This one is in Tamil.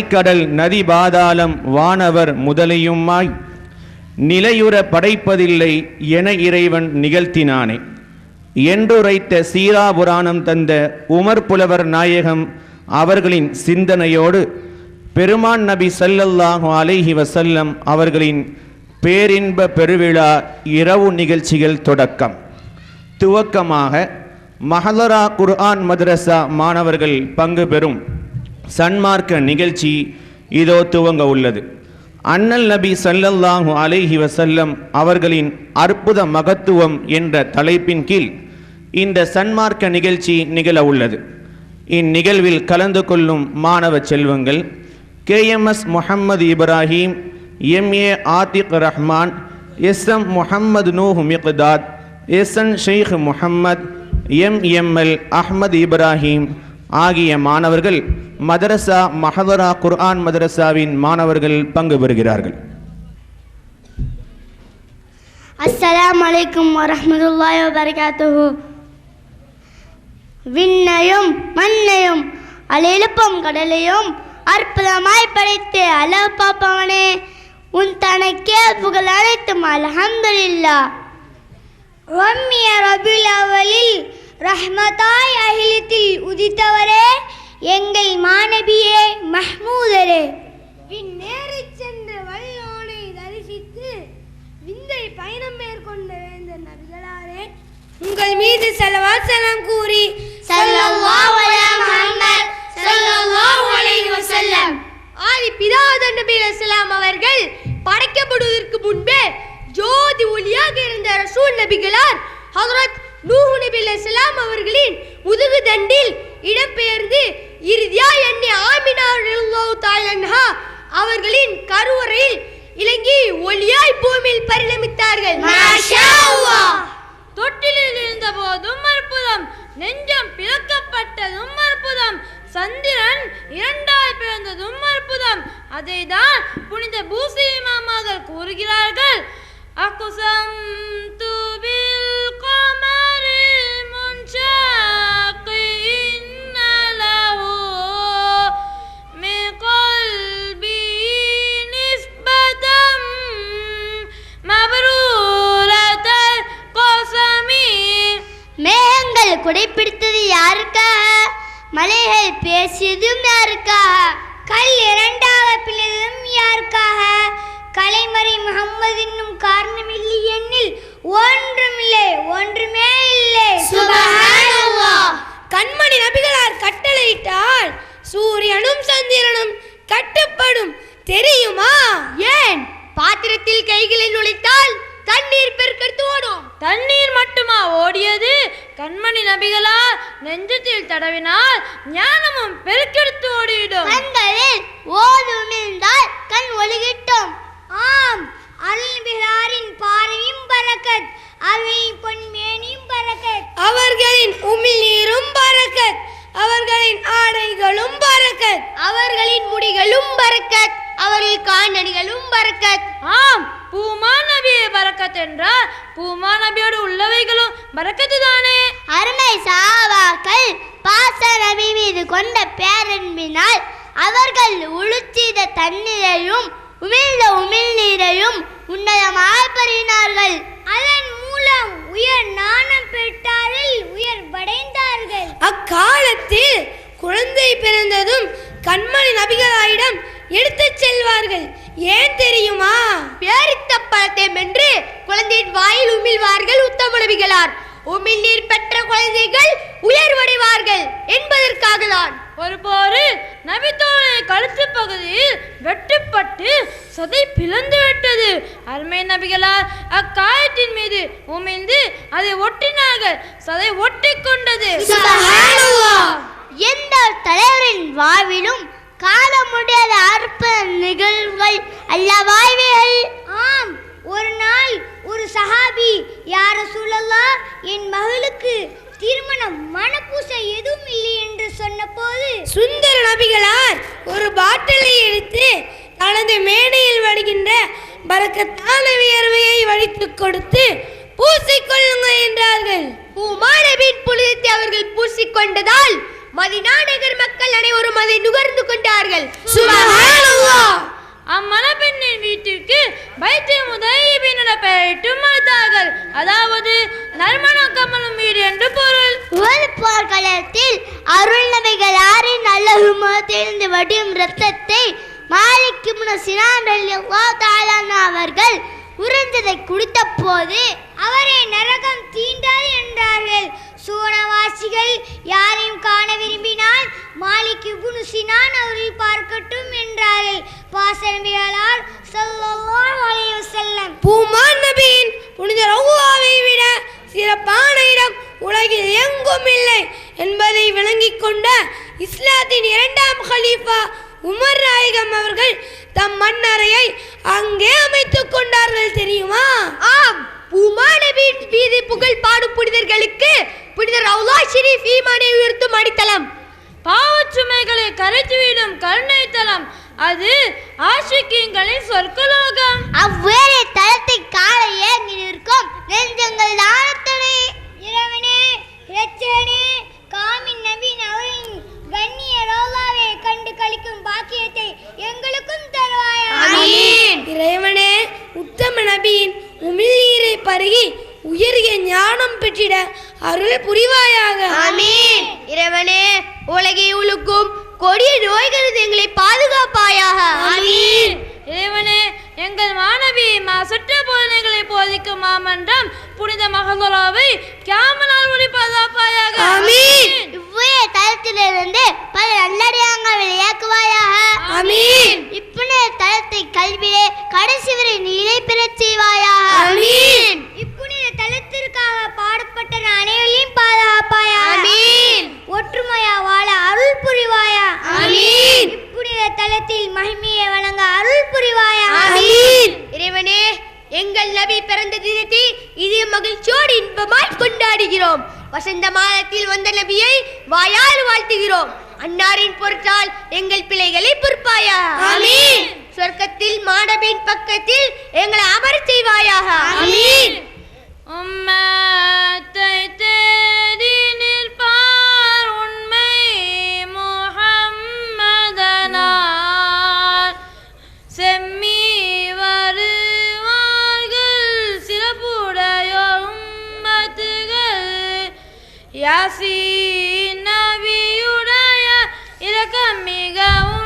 கடல் நதி பாதாளம் வானவர் முதலியுமாய் நிலையுற படைப்பதில்லை என இறைவன் நிகழ்த்தினானே. என்றுரைத்த சீரா புராணம் தந்த உமர் புலவர் நாயகம் அவர்களின் சிந்தனையோடு பெருமான் நபி சல்லல்லாஹு அலைஹி வசல்லம் அவர்களின் பேரின்ப பெருவிழா இரவு நிகழ்ச்சிகள் தொடக்கம். துவக்கமாக மஹலரா குர்ஆன் மதரசா மாணவர்கள் பங்கு பெறும். சன்மார்க்க நிகழ்ச்சி இதோ துவங்க உள்ளது. அண்ணல் நபி சல்லல்லாஹு அலைஹி வசல்லம் அவர்களின் அற்புத மகத்துவம் என்ற தலைப்பின் கீழ் இந்த சன்மார்க்க நிகழ்ச்சி நிகழ உள்ளது. இந்நிகழ்வில் கலந்து கொள்ளும் மாணவ செல்வங்கள் KMS Muhammad Ibrahim MA Athiq Rahman S M Muhammad Nuh Miqdad SN Sheikh Muhammad MML Ahmad Ibrahim ஆகிய மாணவர்கள் மதரசா மஹதரா குர்ஆன் மதரசாவின் மாணவர்கள் பங்கு பெறுகிறார்கள். அஸ்ஸலாமு அலைக்கும் வரஹ்மத்துல்லாஹி வபரகாத்துஹு. விண்ணையும் மண்ணையும் அலெழுப்பும் கடலையும் அற்புதமாய் படைத்து அழகு பாப்பவனே உன் தனக்கே புகழ் அனைத்தும் அல்ஹம்துலில்லாஹ். ரம்மிய ரபில் அவலில் ரஹ்மதாய் அகிலத்தில் உதித்தவரே எங்கள் மாணவியே மஹ்மூதரே. விண்ணேறி சென்று வல்லோனை தரிசித்து விந்தை பயணம் மேற்கொண்ட வேந்த நபிகளாரே. உங்கள் மீது செலவா செலம் கூறி ஆதி பிதாதன் நபி அலைஹிஸ்ஸலாம் அவர்கள் படைக்கப்படுவதற்கு முன்பே ஜோதி ஒளியாக இருந்த ரசூல் நபிகளார் ஹஜரத் நூஹ் நபி அலைஹிஸ்ஸலாம் அவர்களின் முதுகு தண்டில் இடம்பெயர்ந்து இறுதியா எண்ணி ஆமினா ரலியல்லாஹு தஆலா அவர்களின் கருவறையில் இலங்கி ஒளியாய் பூமியில் பரிணமித்தார்கள். தொட்டிலில் இருந்த போதும் அற்புதம் நெஞ்சம் பிளக்கப்பட்டதும் அற்புதம் சந்திரன் இரண்டாய் பிறந்ததும் அற்புதம். அதைதான் புனித பூசி மாமாகள் கூறுகிறார்கள். அகுசம் மேகங்கள் குடைப்பிடித்தது யாருக்காக மலைகள் பேசியதும் யாருக்காக கல் இரண்டாக பிளதும் யாருக்காக கலைமறை முகம்மது என்னும் காரணம் இல்லை எண்ணில் ஒன்றுமில்லை ஒன்றுமே இல்லை. கண்மணி நபிகளார் கட்டளையிட்டால் சூரியனும் சந்திரனும் கட்டுப்படும் தெரியுமா? ஏன்? பாத்திரத்தில் கைகளை நுழைத்தால் தண்ணீர் பெருக்கெடுத்து ஓடும். தண்ணீர் மட்டுமா ஓடியது? கண்மணி நபிகளார் நெஞ்சத்தில் தடவினால் ஞானமும் பெருக்கெடுத்து ஓடிவிடும். கண்களில் ஓது உமிழ்ந்தால் கண் ஒளிகிட்டும் ஆம் அருள்பிராரின் பாறையும் பரக்கத் அவை பொன்மேனியும் பரக்கத் அவர்களின் உமிழ்நீரும் பரக்கத் அவர்களின் ஆடைகளும் பரக்கத் அவர்களின் முடிகளும் பரக்கத் அவர்கள் காணடிகளும் பரக்கத் ஆம் பூமா நபியை பரக்கத் என்றால் பூமா நபியோடு உள்ளவைகளும் பரக்கத்து தானே அருமை சாவாக்கள் பாச நபி மீது கொண்ட பேரன்பினால் அவர்கள் உளுச்சித தண்ணீரையும் உமிழ்ந்த உமிழ்நீரையும் உன்னதமாக பெறினார்கள். அதன் மூலம் உயர் நாணம் பெற்றார்கள் உயர் படைந்தார்கள் அக்காலத்தில் குழந்தை பிறந்ததும் கண்மணி நபிகளாரிடம் எடுத்துச் செல்வார்கள். ஏன் தெரியுமா? பேரித்த பழத்தை மென்று குழந்தையின் வாயில் உமிழ்வார்கள் உத்தம நபிகளார் உமிழ்நீர் பெற்ற குழந்தைகள் உயர்வடைவார்கள் என்பதற்காக தான் ஒரு போரு நபித்தோழை கழுத்து பகுதியில் வெட்டுப்பட்டு சதை பிளந்து விட்டது. அருமை நபிகளார் அக்காயத்தின் மீது உமிழ்ந்து அதை ஒட்டினார்கள். சதை ஒட்டிக்கொண்டது சுபஹானல்லாஹ். சுந்தர நபிகளார் ஒரு பாட்டிலை எடுத்து தனது மேடையில் வடிகின்ற பரக்கத்தான வியர்வையை வடித்துக் கொடுத்து பூசிக்கொள்ளுங்க என்றார்கள். உமானபின் புனிதத்தை அவர்கள் பூசிக்கொண்டதால் மதினா நகர் மக்கள் அனைவரும் அதை நுகர்ந்து கொண்டார்கள். அம்மணப்பெண்ணின் வீட்டிற்கு பைத்திய முதலிபின் என பெயரிட்டும் அழைத்தார்கள் அதாவது நறுமணம் கமலும் வீடு என்று பொருள். ஒரு போர்க்களத்தில் அருள் முகத்திலிருந்து வடியும் ரத்தத்தை மாலிக்கு அவர்கள் உறிஞ்சதை குடித்த போது அவரை நரகம் தீண்டாது என்றார்கள். சூனவாசிகள் யாரையும் காண விரும்பினால் மாலிக்கு புனு சினான் அவர்கள் பார்க்கட்டும் என்றார்கள். பாசனபிகளார் ஸல்லல்லாஹு அலைஹி வஸல்லம். பூமான் நபியின் புனித ரகுவாவை விட சிறப்பான இடம் உலகில் எங்கும் இல்லை என்பதை விளங்கிக் கொண்ட இஸ்லாத்தின் இரண்டாம் கலீஃபா உமர் நாயகம் அவர்கள் தம் மண்ணறையை அங்கே அமைத்துக் கொண்டார்கள் தெரியுமா? ஆம். நபியின் மீது புகழ் பாடும் புனிதர்களுக்கு புனித ரவுலா ஷெரீஃப் ஈமானை உயர்த்தும் அடித்தளம். பாவச்சுமைகளை கரைத்துவிடும் கருணை தலம் அது ஆஷிக்கிங்களின் சொர்க்கலோகம். அவ்வேறு தளத்தை காண ஏங்கி நிற்கும் நெஞ்சங்கள் தானத்தனே. இறைவனே இரட்சகனே. கழிக்கும் பாக்கியத்தை எங்களுக்கும் தருவாயா? இறைவனே உத்தம நபியின் உமிழ்நீரை பருகி உயரிய ஞானம் பெற்றிட அருள் புரிவாயாக. ஆமீன். இறைவனே உலகை உழுக்கும் கொடிய நோய்களிலிருந்து எங்களை பாதுகாப்பாயாக. ஆமீன். இறைவனே எங்கள் மாணவி மாசற்ற போதனைகளை போதிக்கும் மாமன்றம் புனித மகந்தராவை கியாமனால் ஒளி பாதுகாப்பாயாக. ஆமீன். இவ்வேறு தளத்திலிருந்து பல நல்லடியாங்கள் இயக்குவாயாக ஆமீன். இப்புனித தளத்தை கல்வியே கடைசி வரை நிலை பெறச் செய்வாயாக ஆமீன். இப்புனித தளத்திற்காக பாடுபட்ட அனைவரையும் பாதுகாப்பாயாக ஆமீன். ஒற்றுமையா வாழ அருள் புரிவாயா ஆமீன். இப்புனித தளத்தில் மகிமையை வழங்க அருள் புரிவாயா ஆமீன். இறைவனே எங்கள் நபி பிறந்த தினத்தை இது மகிழ்ச்சியோடு இன்பமாய் கொண்டாடுகிறோம் வசந்த மாதத்தில் வந்த நபியை வாயால் வாழ்த்துகிறோம் அன்னாரின் பொருட்டால் எங்கள் பிள்ளைகளை பொறுப்பாயா ஆமீன். சொர்க்கத்தில் மாணவின் பக்கத்தில் எங்களை அமரச் செய்வாயாக ஆமீன். தேடி Y así Navi Uraya era conmigo.